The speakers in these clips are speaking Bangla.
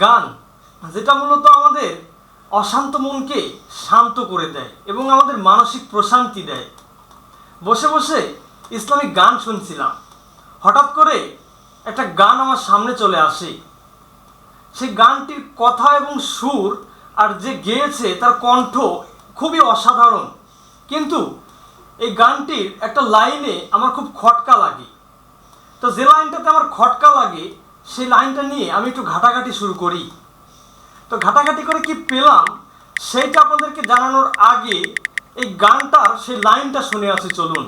গান, যেটা মূলত আমাদের অশান্ত মনকে শান্ত করে দেয় এবং আমাদের মানসিক প্রশান্তি দেয়। বসে বসে ইসলামিক গান শুনছিলাম। হঠাৎ করে একটা গান আমার সামনে চলে আসে। সেই গানটির কথা এবং সুর আর যে গেয়েছে তার কণ্ঠ খুবই অসাধারণ। কিন্তু এই গানটির একটা লাইনে আমার খুব খটকা লাগে। তো যে লাইনটাতে আমার খটকা লাগে সেই লাইনটা নিয়ে আমি একটু ঘাটাঘাটি শুরু করি। তো ঘাটাঘাটি করে কি পেলাম? সেইটা আপনাদেরকে জানানোর আগে এই গানটার সেই লাইনটা শুনে আসি, চলুন।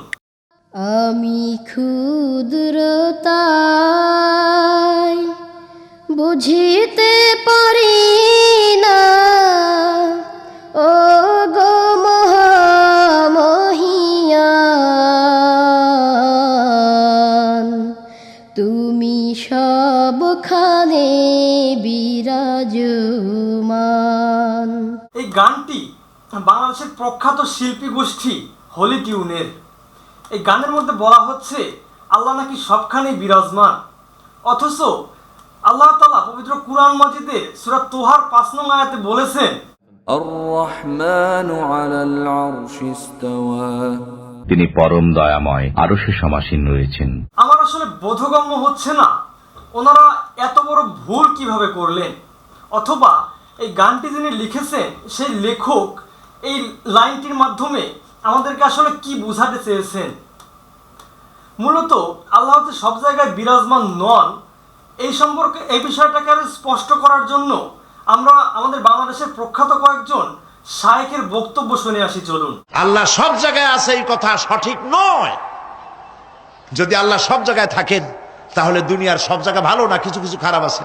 আমি ক্ষুদ্রতাই বুঝিতে পারি না। বিরাজমান এই গানটি বাংলাদেশের প্রখ্যাত শিল্পী গোষ্ঠী হোলি টিউনের। এই গানের মধ্যে বলা হচ্ছে আল্লাহ নাকি সবখানে বিরাজমান। অথচ আল্লাহ তালা পবিত্র কুরআন মাজিদে সুরা তোহার পাঁচ নং আয়াতে বলেছেন তিনি পরম দয়াময় আরও সে সমাসীন রয়েছেন। আমার আসলে বোধগম্য হচ্ছে না। ওনারা এত বড় ভুল কীভাবে করলেন? অথবা এই গানটি যিনি লিখেছেন, সেই লেখক এই লাইনটির মাধ্যমে আমাদেরকে আসলে কি বোঝাতে চেয়েছেন? মূলত আল্লাহ সব জায়গায় বিরাজমান নন। এই সম্পর্কে, এই বিষয়টাকে আরও স্পষ্ট করার জন্য আমরা আমাদের বাংলাদেশের প্রখ্যাত কয়েকজন শায়েকের বক্তব্য শুনে আসি, চলুন। আল্লাহ সব জায়গায় আছে এই কথা সঠিক নয়। যদি আল্লাহ সব জায়গায় থাকেন তাহলে দুনিয়ার সব জায়গা ভালো না কিছু কিছু খারাপ আছে?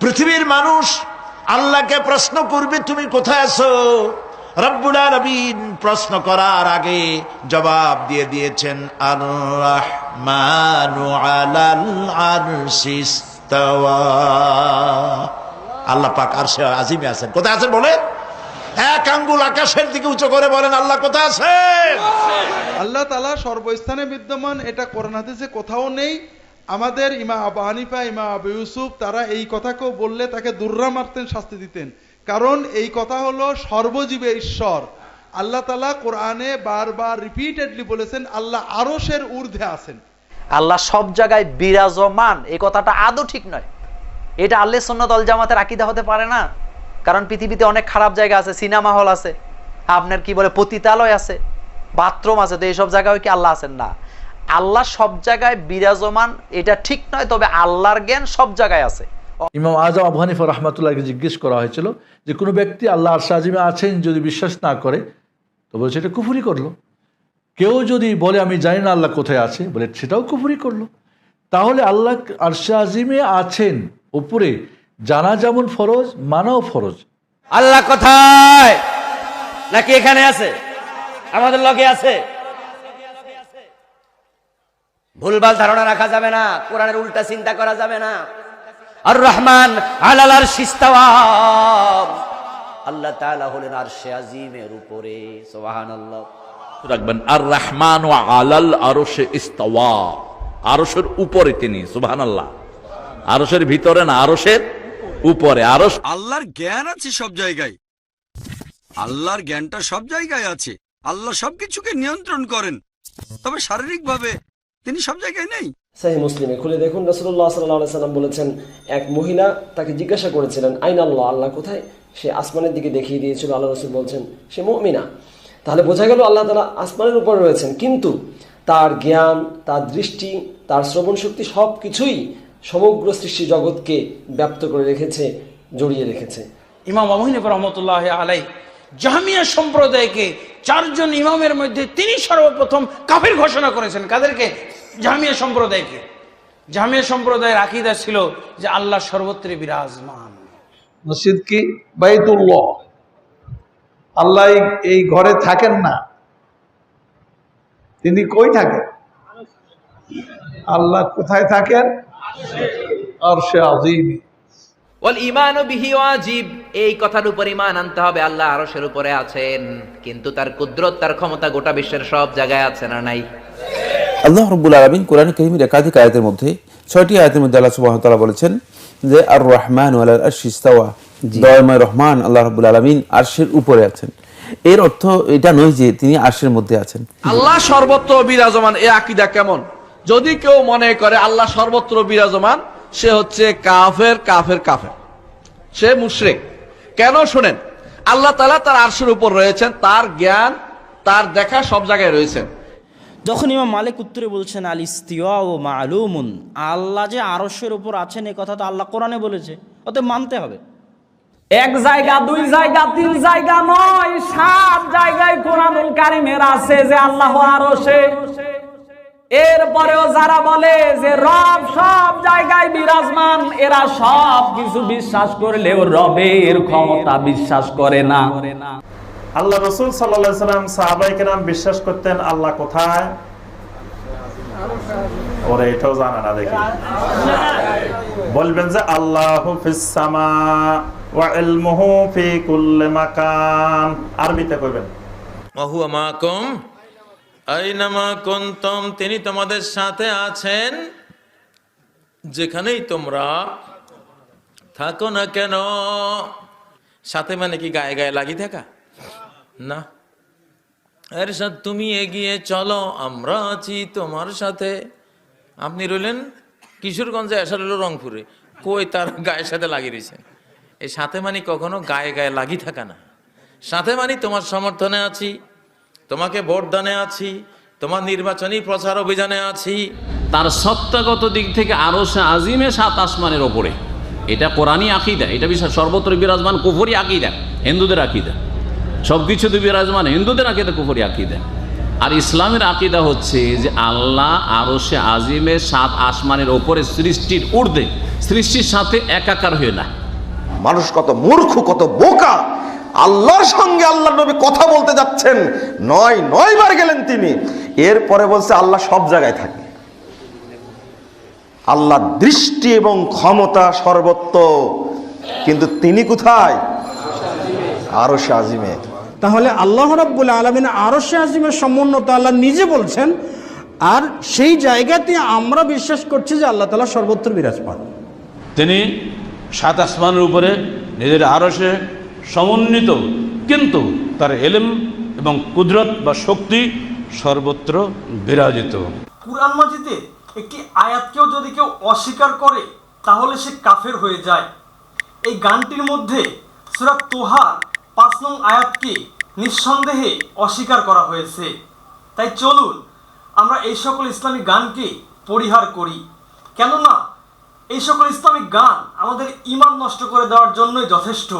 পৃথিবীর মানুষ আল্লাহকে প্রশ্ন করবে, তুমি কোথায় আছো? রব্বুল আলামিন প্রশ্ন করার আগে জবাব দিয়ে দিয়েছেন আল্লাহ মানু। আল্লাহ পাক আরশে আজিমে আছেন। কোথায় আছেন বলে এক আঙ্গুল আকাশের দিকে উঁচু করে বলেন আল্লাহ কোথায় আছে আল্লাহ তালা সর্বস্থানে বিদ্যমান এটা কোরআন হাদিসে কোথাও নেই। আমাদের ইমা আবু হানিফা ইমা আবু ইউসুফ তারা এই কথাকেও বললে তাকে দুর্রা মারতেন শাস্তি দিতেন। কারণ এই কথা হলো সর্বজীবে ঈশ্বর। আল্লাহ তালা কোরআনে বারবার রিপিটেডলি বলেছেন আল্লাহ আরশের ঊর্ধ্বে আছেন। আল্লাহ সব জায়গায় বিরাজমান। এই কথাটা আদৌ ঠিক নয়। এটা আল্লাহ সন্ন্যত জামাতের আকিদা হতে পারে না। কারণ পৃথিবীতে অনেক খারাপ জায়গা আছে, সিনেমা হল আছে, আপনার কি বলে পতিতালয় আছে, বাথরুম আছে, তো এইসব জায়গায় কি আল্লাহ আছেন? না। আল্লাহ সব জায়গায় বিরাজমান, এটা ঠিক নয়, তবে আল্লাহর জ্ঞান সব জায়গায় আছে। ইমাম আজম আবু রহমাতুল্লাহকে জিজ্ঞেস করা হয়েছিল যে কোনো ব্যক্তি আল্লাহ আরশা আজিমে আছেন যদি বিশ্বাস না করে, তো বলছে, এটা কুফুরি করল। কেউ যদি বলে, আমি জানি না আল্লাহ কোথায় আছে, বলে, সেটাও কুফুরি করল। তাহলে আল্লাহ আরশা আজিমে আছেন উপরে জানা যেমন ফরজ মানাও ফরজ। আল্লাহ কোথায়? নাকি এখানে আছে? আমাদের লগে আছে। ভুলভাল ধারণা রাখা যাবে না কোরআনের উল্টা চিন্তা করা যাবে না। আর রহমান আলালার সিস্তাওয়াম আল্লাহ তাআলা হলেন আরশে আজিমের উপরে সুবহানাল্লাহ। রাখবেন আর রহমান ও আলাল আরশে ইস্তাওয়া। আরশের উপরে তিনি সুবহানাল্লাহ। আরশের ভিতরে না আরশের উপরে আরশ আল্লাহর জ্ঞান আছে সব জায়গায়। আল্লাহর জ্ঞানটা সব জায়গায় আছে। আল্লাহ সবকিছুকে নিয়ন্ত্রণ করেন। তবে শারীরিকভাবে তিনি সব জায়গায় নেই। সাহি মুসলিমে খুলে দেখুন রসুল্লাহ সাল্লাহ সাল্লাম বলেছেন এক মহিলা তাকে জিজ্ঞাসা করেছিলেন আইন আল্লাহ আল্লাহ কোথায়? সে আসমানের দিকে দেখিয়ে দিয়েছিল আল্লাহ রসুল বলছেন সে মমিনা। তাহলে বোঝা গেল আল্লাহ তালা আসমানের উপর রয়েছেন কিন্তু তার জ্ঞান তার দৃষ্টি তার শ্রবণ শক্তি সব কিছুই সমগ্র সৃষ্টি জগৎকে ব্যপ্ত করে রেখেছে জড়িয়ে রেখেছে। ইমাম আবহিনীফ রহমতুল্লাহ আলাই জাহামিয়া সম্প্রদায়কে চারজন ইমামের মধ্যে তিনি সর্বপ্রথম কাফের ঘোষণা করেছেন। কাদেরকে? জাহামিয়া সম্প্রদায়কে। জামিয়া সম্প্রদায়ের আকিদা ছিল যে আল্লাহ সর্বত্রে বিরাজমান। মসজিদ কি? বাইতুল্লাহ। আল্লাহ এই- এই ঘরে থাকেন না। তিনি কই থাকেন? আল্লাহ কোথায় থাকেন? আর সে আজিমি ওয়াল ইমান বিহি ওয়াজিব। এই কথার উপর ইমান আনতে হবে আল্লাহ আরশের উপরে আছেন। কিন্তু তার কুদরত তার ক্ষমতা গোটা বিশ্বের সব জায়গায় আছে না নাই? আল্লাহ রব্বুল আলমিন কোরআন করিমের একাধিক আয়াতের মধ্যে ছয়টি আয়াতের মধ্যে আল্লাহ বলেছেন যে আর রহমান আল আশিস্তাওয়া দয়ময় রহমান আল্লাহ রাব্বুল আলামিন আরশের উপরে আছেন। এর অর্থ এটা নয় যে তিনি আরশের মধ্যে আছেন। আল্লাহ সর্বত্র বিরাজমান এ আকিদা কেমন? যদি কেউ মনে করে আল্লাহ সর্বত্র বিরাজমান সে হচ্ছে কাফের কাফের কাফের। সে মুশরিক। কেন? শুনেন আল্লাহ তালা তার আরশের উপর রয়েছেন তার জ্ঞান তার দেখা সব জায়গায় রয়েছেন। যখন ইমাম মালিক উত্তরে বলছেন আল ইস্তিওয়া ও মালুমুন আল্লাহ যে আরশের উপর আছেন এ কথা তো আল্লাহ কোরআনে বলেছে অতএব মানতে হবে। এক জায়গা দুই জায়গা তিন জায়গা নয় সাত জায়গায় কোরআনুল কারিমের আছে যে আল্লাহ আরও সে এরপরেও যারা বলে যে রব সব জায়গায় বিরাজমান এরা সব কিছু বিশ্বাস করলেও রবের ক্ষমতা বিশ্বাস করে না। আল্লাহ রসুল সাল্লা সাল্লাম সাহাবাইকে নাম বিশ্বাস করতেন আল্লাহ কোথায়? ওরা এটাও জানে না দেখি। বলবেন যে আল্লাহ ফিসামা ওয়া ইলমুহু ফি কুল্লি মাকান আরবিতে কইবেন। মাকুম আইনামা তিনি তোমাদের সাথে আছেন। যেখানেই তোমরা থাকো না কেন? সাথে মানে কি গায়ে গায়ে লাগি থাকা? না। এর সাথে তুমি এগিয়ে চলো, আমরা আছি তোমার সাথে। আপনি রইলেন কিশোরগঞ্জে এসে রইল রংপুরে। কই তার গায়ের সাথে লাগিয়ে রয়েছে এই সাথে মানে কখনো গায়ে গায়ে লাগি থাকা না। সাথে মানে তোমার সমর্থনে আছি। তোমাকে ভোট দানে আছি তোমার নির্বাচনী প্রচার অভিযানে আছি। তার সত্তাগত দিক থেকে আরও সে আজিমে সাত আসমানের ওপরে। এটা কোরআনই আকিদা এটা বিশ্বাস সর্বত্র বিরাজমান কুফরি আকিদা হিন্দুদের আকিদা। সব কিছুতে বিরাজমান হিন্দুদের আকিদা কুফরি আকিদা। আর ইসলামের আকিদা হচ্ছে যে আল্লাহ আরও সে আজিমে সাত আসমানের ওপরে সৃষ্টির ঊর্ধ্বে সৃষ্টির সাথে একাকার হয়ে না। মানুষ কত মূর্খ কত বোকা আল্লাহর সঙ্গে আল্লাহ নবী কথা বলতে যাচ্ছেন। নয় নয় বার গেলেন তিনি। এরপরে বলছে আল্লাহ সব জায়গায় থাকে। আল্লাহ দৃষ্টি এবং ক্ষমতা সর্বত্র। কিন্তু তিনি কোথায়? আরও আজিমে। তাহলে আল্লাহ রাব্বুল আলমিন আরও সে আজিমের সমুন্নত আল্লাহ নিজে বলছেন আর সেই জায়গাতে আমরা বিশ্বাস করছি যে আল্লাহ তালা সর্বত্র বিরাজমান। তিনি সাত আসমানের উপরে নিজের আরসে সমন্বিত, কিন্তু তার এলেম এবং কুদরত বা শক্তি সর্বত্র বিরাজিত। কুরআন মাজিদে একটি আয়াতকেও যদি কেউ অস্বীকার করে, তাহলে সে কাফের হয়ে যায়। এই গানটির মধ্যে সুরাত তোহার পাঁচ নং আয়াতকে নিঃসন্দেহে অস্বীকার করা হয়েছে। তাই চলুন আমরা এই সকল ইসলামিক গানকে পরিহার করি। কেননা এই সকল ইসলামিক গান আমাদের ইমান নষ্ট করে দেওয়ার জন্যই যথেষ্ট।